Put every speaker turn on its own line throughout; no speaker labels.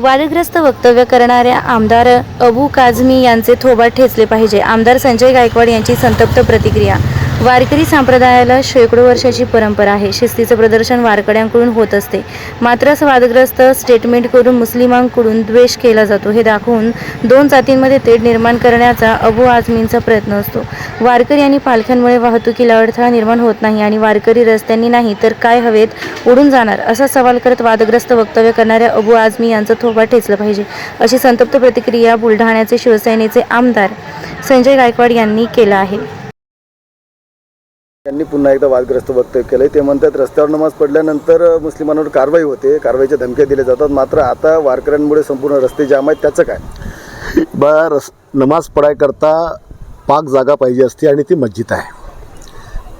वादग्रस्त वक्तव्य करणाऱ्या आमदार अबू काझमी यांचे थोबाड ठेचले पाहिजे. आमदार संजय गायकवाड यांची संतप्त प्रतिक्रिया. वारकरी संप्रदायाला शेकडो वर्षाची परंपरा आहे. शिस्तीचं प्रदर्शन वारकड्यांकडून होत असते. मात्र वादग्रस्त स्टेटमेंट करून मुस्लिमांकडून द्वेष केला जातो. हे दाखवून दोन जातींमध्ये तेढ निर्माण करण्याचा अबू आझमींचा प्रयत्न असतो. वारकरी आणि पालख्यांमुळे वाहतुकीला अडथळा निर्माण होत नाही आणि वारकरी रस्त्यांनी नाही तर काय हवेत उडून जाणार? असा सवाल करत वादग्रस्त वक्तव्य करणाऱ्या अबू आझमी यांचं थोबा ठेचलं पाहिजे. अशी संतप्त प्रतिक्रिया बुलढाण्याचे शिवसेनेचे आमदार संजय गायकवाड यांनी केलं आहे.
त्यांनी पुन्हा एकदा वादग्रस्त वक्तव्य केलंय. ते म्हणतात रस्त्यावर नमाज पडल्यानंतर मुस्लिमांवर कारवाई होते. कारवाईच्या धमक्या दिल्या जातात. मात्र आता वारकऱ्यांमुळे संपूर्ण रस्ते जाम आहेत. त्याचं काय?
बा रस नमाज पडायकरता पाक जागा पाहिजे असते आणि ती मस्जिद आहे.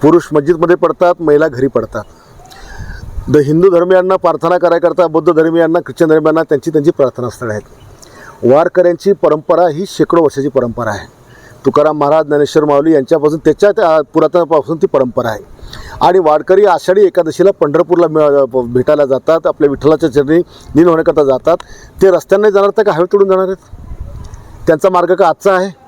पुरुष मस्जिदमध्ये पडतात महिला घरी पडतात. द हिंदू धर्मियांना प्रार्थना करायकरता बौद्ध धर्मियांना ख्रिश्चन धर्मियांना त्यांची त्यांची प्रार्थनास्थळं आहेत. वारकऱ्यांची परंपरा ही शेकडो वर्षाची परंपरा आहे. तुकाराम महाराज ज्ञानेश्वर माऊली यांच्यापासून त्याच्या त्या पुरातनापासून ती परंपरा आहे. आणि वारकरी आषाढी एकादशीला पंढरपूरला मिळ- भेटायला जातात आपल्या विठ्ठलाच्या चरणी नीन होण्याकरता जातात. ते रस्त्यांना जाणार तर का? हवे तोडून जाणार आहेत? त्यांचा मार्ग का आजचा आहे?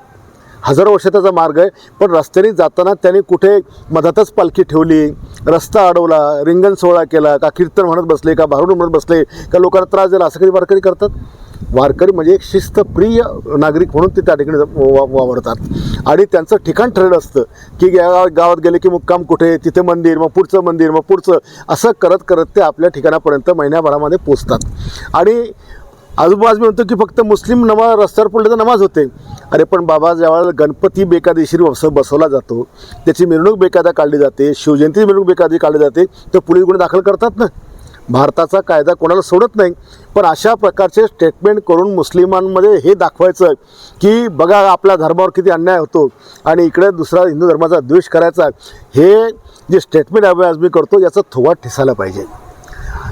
हजारो वर्षाचा मार्ग आहे. पण रस्त्याने जाताना त्यांनी कुठे मधातच पालखी ठेवली रस्ता अडवला रिंगण सोहळा केला का कीर्तन म्हणत बसले का भारुड म्हणत बसले का लोकांना त्रास दिला असं कधी वारकरी करतात? वारकरी म्हणजे एक शिस्तप्रिय नागरिक म्हणून ते त्या ठिकाणी वा- वावरतात. आणि त्यांचं ठिकाण ठरलं असतं की या गावात गेले की मुक्काम कुठे तिथे मंदिर मग पुढचं मंदिर मग पुढचं असं करत करत ते आपल्या ठिकाणापर्यंत महिन्याभरामध्ये पोचतात. आणि आजूबाजू मी म्हणतो की फक्त मुस्लिम नमाज रस्त्यावर पडले तर नमाज होते. अरे पण बाबा ज्यावेळेला गणपती बेकायदेशीर बस बसवला जातो. त्याची मिरवणूक बेकायदा काढली जाते. शिवजयंती मिरवणूक बेकायदा काढली जाते. तर पोलीस गुन्हे दाखल करतात ना? भारताचा कायदा कोणाला सोडत नाही. पण अशा प्रकारचे स्टेटमेंट करून मुस्लिमांमध्ये हे दाखवायचं की बघा आपल्या धर्मावर किती अन्याय होतो आणि इकडे दुसरा हिंदू धर्माचा द्वेष करायचा हे जे स्टेटमेंट आज मी करतो याचा थोवा ठेसायला पाहिजे.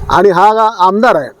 आणि हा आमदार आहे.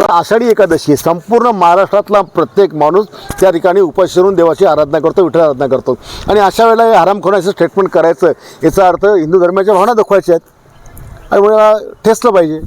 आषाढी एकादशी संपूर्ण महाराष्ट्रातला प्रत्येक माणूस त्या ठिकाणी उपाशी करून देवाची आराधना करतो विठ्ठल आराधना करतो. आणि अशा वेळेला हे हरामखोराचं स्टेटमेंट करायचं याचा अर्थ हिंदू धर्माच्या भावना दाखवायच्या आहेत. आणि मला ठेसलं पाहिजे.